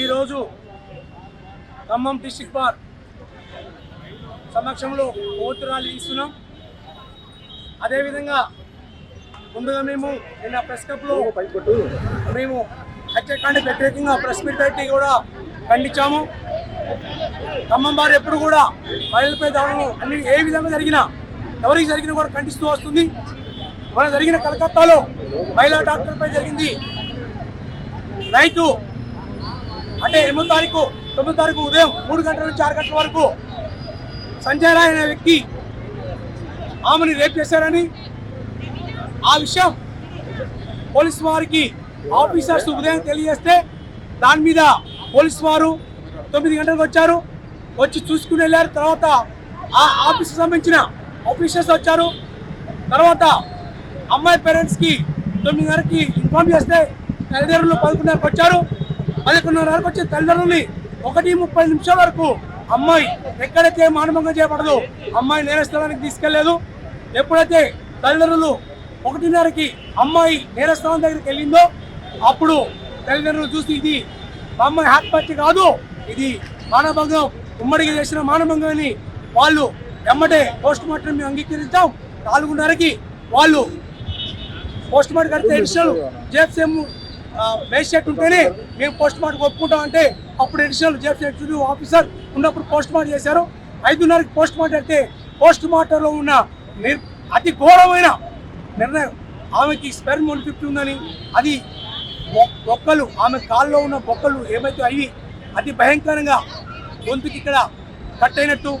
ఈరోజు Khammam district bar సమక్షంలో vote rally ఇస్తున్నాం. అదేవిధంగా ముందుగా మేము నిన్న ప్రెస్ క్లబ్లో మేము హత్యాకాండ వ్యతిరేకంగా ప్రెస్ మీట్ పెట్టి కూడా ఖండించాము. ఖమ్మం బార్ ఎప్పుడు కూడా మహిళలపై దాడులు అన్ని ఏ విధంగా జరిగినా ఎవరికి జరిగినా కూడా ఖండిస్తూ వస్తుంది. మన జరిగిన కలకత్తాలో మహిళా డాక్టర్పై జరిగింది. రైతు అంటే ఎనిమిది తారీఖు తొమ్మిది తారీఖు ఉదయం మూడు గంటల నుంచి ఆరు గంటల వరకు సంజయ్ రాయ్ అనే వ్యక్తి ఆమెని రేప్ చేశారని ఆ విషయం పోలీస్ వారికి ఆఫీసర్స్ ఉదయం తెలియజేస్తే దాని మీద పోలీస్ వారు తొమ్మిది గంటలకు వచ్చారు. వచ్చి చూసుకుని వెళ్ళారు. తర్వాత ఆ ఆఫీస్కి సంబంధించిన ఆఫీసర్స్ వచ్చారు. తర్వాత అమ్మాయి పేరెంట్స్కి తొమ్మిదిన్నరకి ఇన్ఫార్మ్ చేస్తే తల్లిదండ్రులు పదకొండున్నరకు వచ్చారు. పదకొండున్నరకు వచ్చే తల్లిదండ్రుల్ని ఒకటి ముప్పై నిమిషాల వరకు అమ్మాయి ఎక్కడైతే మానభంగం చేయబడదు అమ్మాయి నేరస్థలానికి తీసుకెళ్ళేదు. ఎప్పుడైతే తల్లిదండ్రులు ఒకటిన్నరకి అమ్మాయి నేరస్థలం దగ్గరికి వెళ్ళిందో అప్పుడు తల్లిదండ్రులు చూసి ఇది మా అమ్మాయి ఆత్మహత్య కాదు ఇది మానభంగం ఉమ్మడిగా చేసిన మానభంగం అని వాళ్ళు ఎమ్మటే పోస్ట్ మార్టం మేము అంగీకరించాం. నాలుగున్నరకి వాళ్ళు పోస్ట్ మార్టం కడితే ఎడిషనల్ జేఎఫ్సీఎం మేజిస్ట్రేట్ ఉంటేనే మేము పోస్ట్ మార్టం ఒప్పుకుంటాం అంటే అప్పుడు అడిషనల్ జేఎఫ్సీ ఎగ్జిక్యూటివ్ ఆఫీసర్ ఉన్నప్పుడు పోస్ట్ మార్టం చేశారు. ఐదున్నరకి పోస్ట్ మార్టం అయితే పోస్ట్ మార్టంలో ఉన్న అతి ఘోరమైన నిర్ణయం. ఆమెకి స్పెర్మ్ వన్ ఫిఫ్టీ ఉందని అది బొ- బొక్కలు ఆమె కాల్లో ఉన్న బొక్కలు ఏమైతే అవి అతి భయంకరంగా గొంతుకి ఇక్కడ కట్ అయినట్టు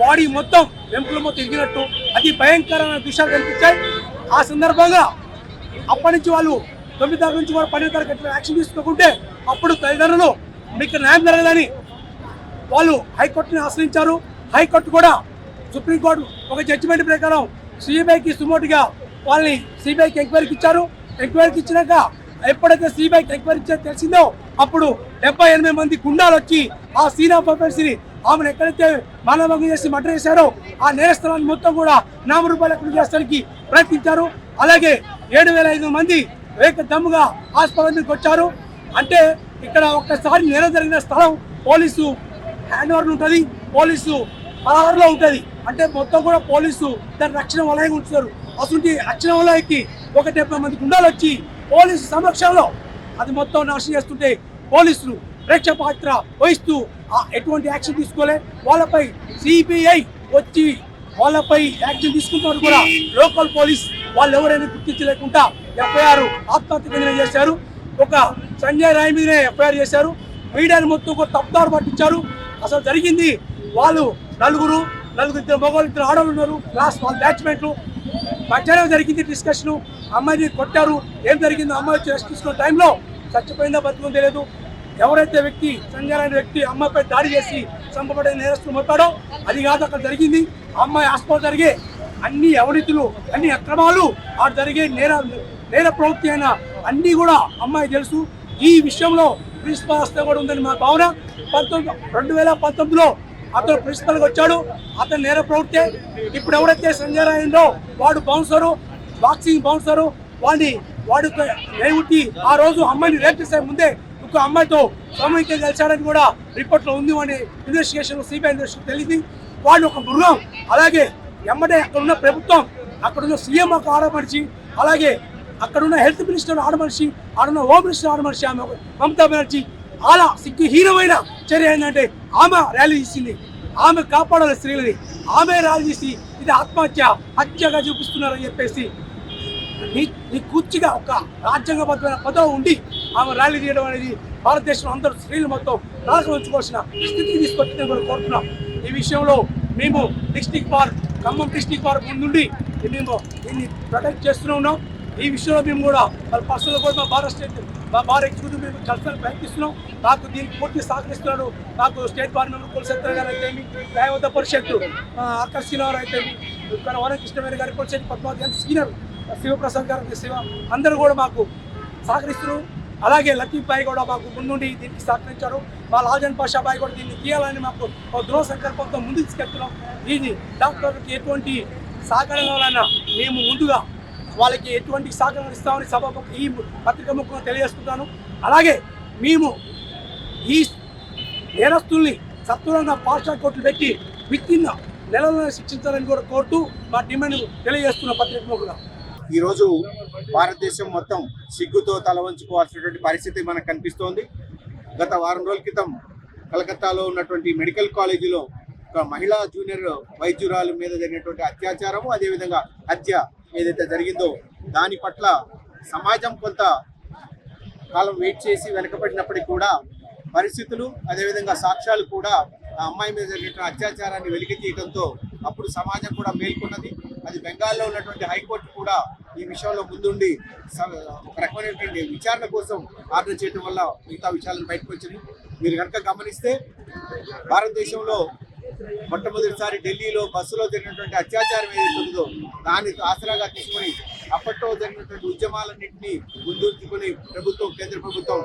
బాడీ మొత్తం వెంపులు మొత్తం ఇరిగినట్టు అతి భయంకరమైన దృశ్యాలు కనిపించాయి. ఆ సందర్భంగా అప్పటి నుంచి వాళ్ళు తొమ్మిది తారీఖు నుంచి కూడా పన్నెండు తారీఖు ఎట్లా యాక్షన్ తీసుకోకుంటే అప్పుడు తల్లిదండ్రులు మీకు న్యాయం జరగదని వాళ్ళు హైకోర్టుని ఆశ్రయించారు. హైకోర్టు కూడా సుప్రీంకోర్టు ఒక జడ్జిమెంట్ ప్రకారం సిబిఐకి సుమోటుగా వాళ్ళని సిబిఐకి ఎంక్వైరీకి ఇచ్చారు. ఎంక్వైరీకి ఇచ్చినాక ఎప్పుడైతే సిబిఐకి ఎంక్వైరీ తెలిసిందో అప్పుడు డెబ్బై ఎనిమిది మంది గుండాలు వచ్చి ఆ సీన్ ఆఫ్ అఫెన్స్ని ఆమెను ఎక్కడైతే మానభంగం చేసి మర్డర్ చేశారో ఆ నేరస్థలాన్ని మొత్తం కూడా నామ రూపాయలు ఎక్కడ చేస్తానికి ప్రయత్నించారు. అలాగే ఏడు వేల ఐదు మంది ఏకదమ్ముగా హాస్పిటల్ మీదకి వచ్చారు. అంటే ఇక్కడ ఒక్కసారి నేర జరిగిన స్థలం పోలీసు హ్యాండ్ ఓవర్ ఉంటుంది పోలీసు పదహారులో ఉంటుంది. అంటే మొత్తం కూడా పోలీసు దాని రక్షణ వలయంగా ఉంచుతారు అటువంటి రక్షణ వలయకి ఒక డెబ్బై మంది గుండాలు వచ్చి పోలీసు సమక్షంలో అది మొత్తం నాశనం చేస్తుంటే పోలీసులు ప్రేక్ష పాత్ర వహిస్తూ ఎటువంటి యాక్షన్ తీసుకోలే. వాళ్ళపై సిబిఐ వచ్చి వాళ్ళపై యాక్షన్ తీసుకుంటారు కూడా లోకల్ పోలీస్. వాళ్ళు ఎవరైనా గుర్తించలేకుండా ఎఫ్ఐఆర్ ఆత్మహత్య కింద చేశారు. ఒక సంజయ్ రాయ్ మీదనే ఎఫ్ఐఆర్ చేశారు. మీడియాని మొత్తం ఒక తప్పుదారు పట్టించారు. అసలు జరిగింది వాళ్ళు నలుగురు నలుగురు ఇద్దరు మగవాళ్ళు ఇద్దరు ఆడవాళ్ళు ఉన్నారు. క్లాస్ వాళ్ళ బ్యాచ్మెంట్లు. మధ్యాహ్నం జరిగింది డిస్కషన్. అమ్మాయిని కొట్టారు. ఏం జరిగిందో అమ్మాయి వచ్చి రెస్ట్ తీసుకున్న టైంలో చచ్చిపోయిందా బతుకుందో తెలియదు. ఎవరైతే వ్యక్తి సంజయ్ అనే వ్యక్తి అమ్మాయిపై దాడి చేసి చంపబడే నేరస్తులు మొత్తాడో అది కాదు అక్కడ జరిగింది. అమ్మాయి హాస్పిటల్ జరిగే అన్ని అవినీతులు అన్ని అక్రమాలు ఆ జరిగే నేరాలు. లేదా ప్రవృత్తి అయిన అన్నీ కూడా అమ్మాయి తెలుసు. ఈ విషయంలో ప్రిన్సిపల్ హస్తం కూడా ఉందని మా భావన. పంతొమ్మిది రెండు వేల పంతొమ్మిదిలో అతను ప్రిన్సిపల్గా వచ్చాడు. అతను నేర ప్రవృత్తి. ఇప్పుడు ఎవడైతే సంజయ్ వాడు బౌన్సరు బాక్సింగ్ బౌన్సరు. వాడిని వాడితో న్యాయమూర్తి ఆ రోజు అమ్మాయిని రేప్ చేసే ముందే ఇంకో అమ్మాయితో సామూహికంగా కలిశాడని కూడా రిపోర్ట్లో ఉంది. వాడి ఇన్వెస్టిగేషన్ సిబిఐ ఇన్వెస్టిగేషన్ తెలియదు. వాడు ఒక మృగం. అలాగే ఎమ్మడే అక్కడ ఉన్న ప్రభుత్వం అక్కడున్న సీఎం ఒక ఆడమనిషి అలాగే అక్కడున్న హెల్త్ మినిస్టర్ ఆడమనిషి ఆడున్న హోమ్ మినిస్టర్ ఆడమనిషి ఆమె మమతా బెనర్జీ అలా సిగ్గుహీనమైన చర్య ఏంటంటే ఆమె ర్యాలీ తీసింది ఆమె కాపాడాలి స్త్రీలని. ఆమె ర్యాలీ తీసి ఇది ఆత్మహత్య హత్యగా చూపిస్తున్నారని చెప్పేసి నీ నీ కూర్చిగా ఒక రాజ్యాంగబద్ధమైన పదవి ఉండి ఆమె ర్యాలీ తీయడం అనేది భారతదేశంలో అందరూ స్త్రీలు మొత్తం నాలుగు ఉంచుకోవాల్సిన స్థితికి తీసుకొచ్చిందని కూడా కోరుతున్నాం. ఈ విషయంలో మేము district park Khammam district park ముందుండి మేము దీన్ని ప్రొటెక్ట్ చేస్తూనే ఉన్నాం. ఈ విషయంలో మేము కూడా వాళ్ళ పర్సనల్ కూడా మా భారత స్టేట్ మా భారత ఎగ్జిక్యూటివ్ మేము కలిసి ప్రయత్నిస్తున్నాం. నాకు దీనికి పూర్తి సహకరిస్తున్నాడు. నాకు స్టేట్ బార్ మెంబర్ గారు అయితే న్యాయవాద పరిషత్తు ఆకర్ శ్రీనివారు శ్రీరావు అయితే కృష్ణవేణి గారి పరిషత్ పద్మావతి గారి సీనియర్ శివప్రసాద్ గారు శివ అందరూ కూడా మాకు సహకరిస్తున్నారు. అలాగే లతీఫ్ కూడా మాకు ముందుండి దీనికి సహకరించారు. మా లాజన్ పాషాబాయి కూడా దీన్ని తీయాలని మాకు దృఢ సంకల్పంతో ముందుకు తీసుకెళ్తున్నాం. దీన్ని డాక్టర్కి ఎటువంటి సహకారం కావాలన్నా మేము ముందుగా వాళ్ళకి ఎటువంటి సహకారం ఇస్తామని సభ ఈ పత్రిక ముఖంగా తెలియజేస్తున్నాను అలాగే మేము ఈ నేరస్తుల్ని సత్వరంగా పాస్టా కోర్టులు పెట్టి విత్తిన్న నెలలను శిక్షించాలని కూడా కోరుతూ మా డిమాండ్ తెలియజేస్తున్న పత్రికగా ఈరోజు భారతదేశం మొత్తం సిగ్గుతో తల వంచుకోవాల్సినటువంటి పరిస్థితి మనకు కనిపిస్తోంది. గత వారం రోజుల క్రితం కలకత్తాలో ఉన్నటువంటి మెడికల్ కాలేజీలో ఒక మహిళా జూనియర్ వైద్యురాలు మీద జరిగినటువంటి అత్యాచారము అదేవిధంగా హత్య ఏదైతే జరిగిందో దాని పట్ల సమాజం కొంత కాలం వెయిట్ చేసి వెనకబడినప్పటికీ కూడా పరిస్థితులు అదేవిధంగా సాక్ష్యాలు కూడా ఆ అమ్మాయి మీద జరిగిన అత్యాచారాన్ని వెలికి తీయడంతో అప్పుడు సమాజం కూడా మేల్కొన్నది. అది బెంగాల్లో ఉన్నటువంటి హైకోర్టు కూడా ఈ విషయంలో ముందుండి స- ఒక రకమైనటువంటి విచారణ కోసం ఆర్డర్ చేయడం వల్ల మిగతా విషయాలను బయటకు వచ్చినాయి మీరు కనుక గమనిస్తే భారతదేశంలో మొట్టమొదటిసారి ఢిల్లీలో బస్సులో జరిగినటువంటి అత్యాచారం ఏదైతే దాన్ని ఆసరాగా తీసుకొని అప్పట్లో జరిగినటువంటి ఉద్యమాలన్నింటినీ ముందుంచుకొని ప్రభుత్వం కేంద్ర ప్రభుత్వం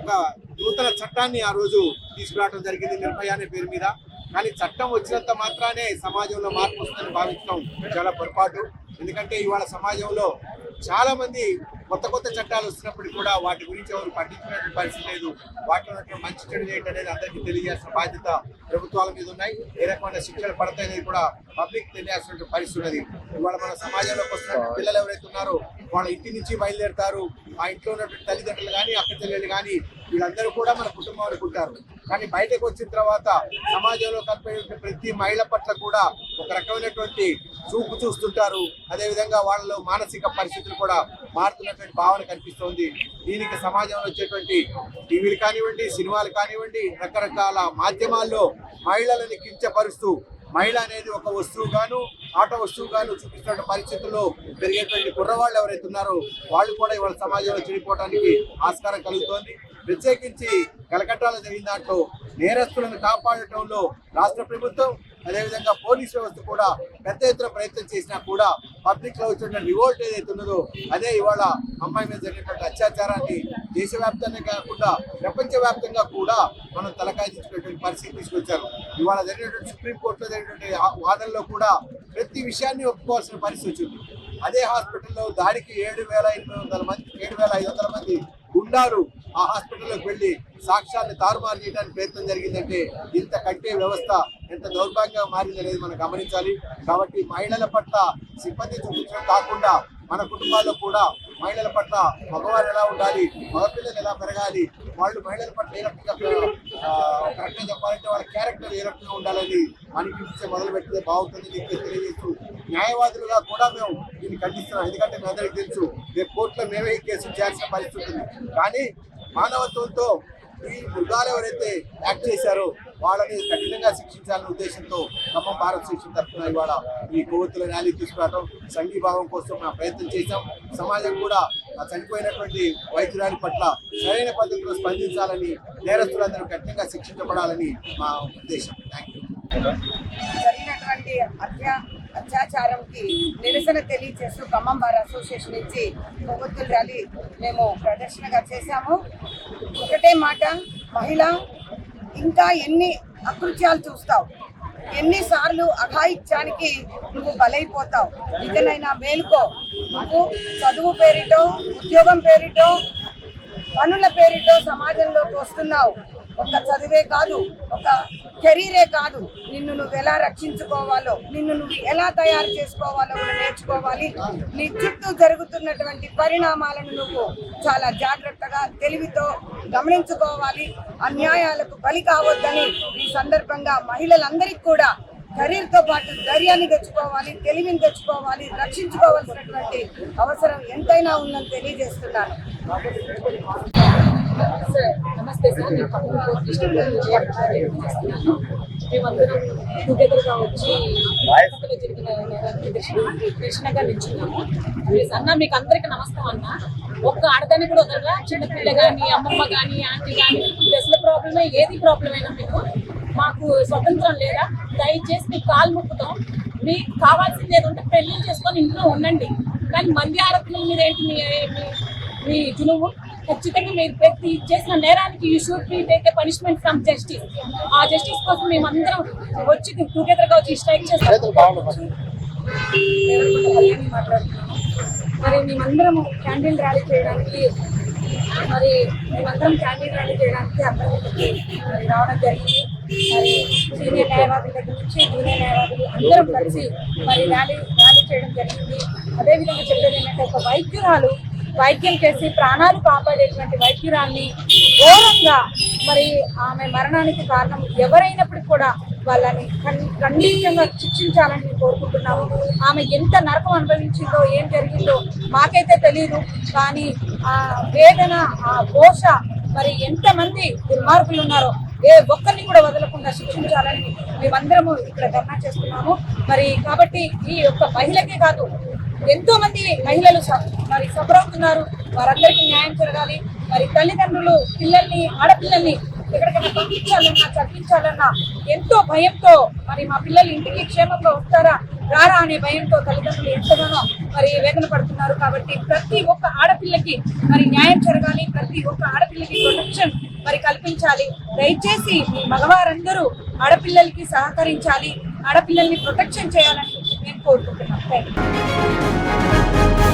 ఒక నూతన చట్టాన్ని ఆ రోజు తీసుకురావడం జరిగింది నిర్భయ అనే పేరు మీద. కానీ చట్టం వచ్చినంత మాత్రానే సమాజంలో మార్పు వస్తుందని భావించడం చాలా పొరపాటు. ఎందుకంటే ఇవాళ సమాజంలో చాలామంది కొత్త కొత్త చట్టాలు వస్తున్నప్పుడు కూడా వాటి గురించి ఎవరు పట్టించుకునే పరిస్థితి లేదు. వాటిలో మంచి చెడు చేయటం అనేది అందరికీ తెలియజేసిన బాధ్యత ప్రభుత్వాల మీద ఉన్నాయి. ఏ రకమైన శిక్షలు పడతాయనేది కూడా పబ్లిక్ తెలియాల్సిన పరిస్థితి ఉన్నది. ఇవాళ మన సమాజంలోకి వస్తున్న పిల్లలు ఎవరైతే ఉన్నారో వాళ్ళ ఇంటి నుంచి బయలుదేరుతారు. ఆ ఇంట్లో ఉన్నటువంటి తల్లిదండ్రులు కానీ అక్క చెల్లెలు కానీ వీళ్ళందరూ కూడా మన కుటుంబం అనుకుంటారు. కానీ బయటకు వచ్చిన తర్వాత సమాజంలో కనిపించే ప్రతి మహిళ పట్ల కూడా ఒక రకమైనటువంటి చూపు చూస్తుంటారు. అదేవిధంగా వాళ్ళలో మానసిక పరిస్థితులు కూడా మారుతున్నటువంటి భావన కనిపిస్తోంది. దీనికి సమాజంలో వచ్చేటువంటి టీవీలు కానివ్వండి సినిమాలు కానివ్వండి రకరకాల మాధ్యమాల్లో మహిళలని కించపరుస్తూ మహిళ అనేది ఒక వస్తువుగాను ఆట వస్తువుగాను చూపిస్తున్న పరిస్థితుల్లో పెరిగేటువంటి కుర్రవాళ్ళు ఎవరైతే ఉన్నారో వాళ్ళు కూడా ఇవాళ సమాజంలో చెడిపోవడానికి ఆస్కారం కలుగుతోంది. ప్రత్యేకించి కలకట్టాలో జరిగిన దాంట్లో నేరస్తులను కాపాడటంలో రాష్ట్ర ప్రభుత్వం అదేవిధంగా పోలీస్ వ్యవస్థ కూడా పెద్ద ఎత్తున ప్రయత్నం చేసినా కూడా పబ్లిక్లో వచ్చిన రివోల్ట్ ఏదైతే ఉన్నదో అదే ఇవాళ అమ్మాయి మీద జరిగినటువంటి అత్యాచారాన్ని దేశవ్యాప్తంగా కాకుండా ప్రపంచవ్యాప్తంగా కూడా మనం తలకాయించుకునేటువంటి పరిస్థితి తీసుకొచ్చారు. ఇవాళ జరిగినటువంటి సుప్రీంకోర్టులో జరిగినటువంటి వాదనలో కూడా ప్రతి విషయాన్ని ఒప్పుకోవాల్సిన పరిస్థితి వచ్చింది. అదే హాస్పిటల్లో దాడికి ఏడు వేల ఎనిమిది వందల మంది ఏడు వేల ఐదు వందల మంది గుండాలు ఆ హాస్పిటల్లోకి వెళ్ళి సాక్ష్యాన్ని తారుమారు చేయడానికి ప్రయత్నం జరిగిందంటే ఇంత కట్టే వ్యవస్థ ఎంత దౌర్భాగ్యంగా మారిందనేది మనం గమనించాలి. కాబట్టి మహిళల పట్ల సిబ్బంది చూపించడం కాకుండా మన కుటుంబాల్లో కూడా మహిళల పట్ల మగవారు ఎలా ఉండాలి మగపిల్లలు ఎలా పెరగాలి వాళ్ళు మహిళల పట్ల ఏ రకంగా చెప్పాలంటే వాళ్ళ క్యారెక్టర్ ఏ రకంగా ఉండాలని అనిపించే మొదలు పెడితే బాగుంటుంది దీనికి తెలియజేస్తూ న్యాయవాదులుగా కూడా మేము దీన్ని ఖండిస్తున్నాం. ఎందుకంటే మీ అందరికీ తెలుసు రేపు కోర్టులో మేమే ఈ కేసు చేయాల్సిన పరిస్థితి ఉంది కానీ మానవత్వంతో ఈ మృగాలు ఎవరైతే యాక్ట్ చేశారో వాళ్ళని కఠినంగా శిక్షించాలనే ఉద్దేశంతో ఖమ్మం భారత శిక్షణ తరఫున ఇవాళ ఈ కొవ్వొత్తుల ర్యాలీ తీసుకురావడం సంఘీభావం కోసం మేము ప్రయత్నం చేశాం. సమాజం కూడా ఆ చనిపోయినటువంటి వైద్యురాలి పట్ల సరైన పద్ధతిలో స్పందించాలని నేరస్తులందరూ కఠినంగా శిక్షించబడాలని మా ఉద్దేశం. థ్యాంక్ యూ జరిగినటువంటి హత్య అత్యాచారంకి నిరసన తెలియజేస్తూ ఖమ్మం బార్ అసోసియేషన్ నుంచి కొవ్వొత్తుల ర్యాలీ మేము ప్రదర్శనగా చేశాము. ఒకటే మాట మహిళ ఇంకా ఎన్ని అకృత్యాలు చూస్తావు? ఎన్నిసార్లు అఘాయిత్యానికి నువ్వు బలైపోతావు? ఇకనైనా మేలుకో. నువ్వు చదువు పేరిటో ఉద్యోగం పేరిటో పనుల పేరిటో సమాజంలోకి వస్తున్నావు. ఒక చదివే కాదు ఒక కెరీరే కాదు నిన్ను నువ్వు ఎలా రక్షించుకోవాలో నిన్ను నువ్వు ఎలా తయారు చేసుకోవాలో కూడా నేర్చుకోవాలి. నీ చుట్టూ జరుగుతున్నటువంటి పరిణామాలను నువ్వు చాలా జాగ్రత్తగా తెలివితో గమనించుకోవాలి. అన్యాయాలకు బలి కావద్దని ఈ సందర్భంగా మహిళలందరికీ కూడా కెరీర్తో పాటు ధైర్యాన్ని తెచ్చుకోవాలి తెలివిని తెచ్చుకోవాలి రక్షించుకోవాల్సినటువంటి అవసరం ఎంతైనా ఉందని తెలియజేస్తున్నాను. సార్ నమస్తే సార్. నేను పక్కన చేస్తున్నాను. మేమందరం టుగెదర్గా వచ్చి పక్కన జరిగిన కృష్ణగా నిల్చున్నాము. అన్న మీకు అందరికీ నమస్కారం అన్న. ఒక్క ఆడదాన్ని కూడా వదలరా? చిన్నపిల్ల కానీ అమ్మమ్మ కానీ ఆంటీ కానీ డ్రెస్ల ప్రాబ్లమే ఏది ప్రాబ్లం అయినా మీకు? మాకు స్వతంత్రం లేదా? దయచేసి మీకు కాలు ముక్కుతాం మీకు కావాల్సింది ఏదంటే పెళ్ళి చేసుకొని ఇంట్లో ఉండండి. కానీ మంది ఆడపిల్లల మీద ఏంటి మీ మీ- మీ ఖచ్చితంగా మీరు ప్రతి చేసిన నేరానికి you should be take a punishment from justice ఆ జస్టిస్ కోసం మేమందరం వచ్చి టుగెదర్గా వచ్చి స్ట్రైక్ చేస్తాం. మరి. మేమందరం క్యాండిల్ ర్యాలీ చేయడానికి మరి మేమందరం క్యాండిడేట్ ర్యాలీ చేయడానికి మరి రావడం జరిగింది. మరి సీనియర్ న్యాయవాదుల దగ్గర నుంచి జూనియర్ న్యాయవాదులు అందరం కలిసి మరి ర్యాలీ ర్యాలీ చేయడం జరిగింది. అదేవిధంగా చెప్పేది ఏంటంటే ఒక వైద్యురాలు వైద్యం చేసి ప్రాణాలు కాపాడేటువంటి వైద్యురాన్ని ఘోరంగా మరి ఆమె మరణానికి కారణం ఎవరైనప్పటికీ కూడా వాళ్ళని ఖండితంగా శిక్షించాలని మేము కోరుకుంటున్నాము. ఆమె ఎంత నరకం అనుభవించిందో ఏం జరిగిందో మాకైతే తెలియదు కానీ ఆ వేదన ఆ ఘోష మరి ఎంతమంది దుర్మార్గులు ఉన్నారో ఏ ఒక్కరిని కూడా వదలకుండా శిక్షించాలని మేమందరము ఇక్కడ ధర్నా చేస్తున్నాము. మరి కాబట్టి ఈ యొక్క మహిళకే కాదు ఎంతో మంది మహిళలు మరి సఫరవుతున్నారు. వారందరికీ న్యాయం జరగాలి. మరి తల్లిదండ్రులు పిల్లల్ని ఆడపిల్లల్ని ఎక్కడికైనా పంపించాలన్నా చదివించాలన్నా ఎంతో భయంతో మరి మా పిల్లలు ఇంటికి క్షేమంగా వస్తారా రారా అనే భయంతో తల్లిదండ్రులు ఎంతగానో మరి వేదన పడుతున్నారు. కాబట్టి ప్రతి ఒక్క ఆడపిల్లకి మరి న్యాయం జరగాలి. ప్రతి ఒక్క ఆడపిల్లకి ప్రొటెక్షన్ మరి కల్పించాలి. దయచేసి మీ మగవారందరూ ఆడపిల్లలకి సహకరించాలి. ఆడపిల్లల్ని ప్రొటెక్షన్ చేయాలని నేను కోరుకుంటున్నాను థ్యాంక్ యూ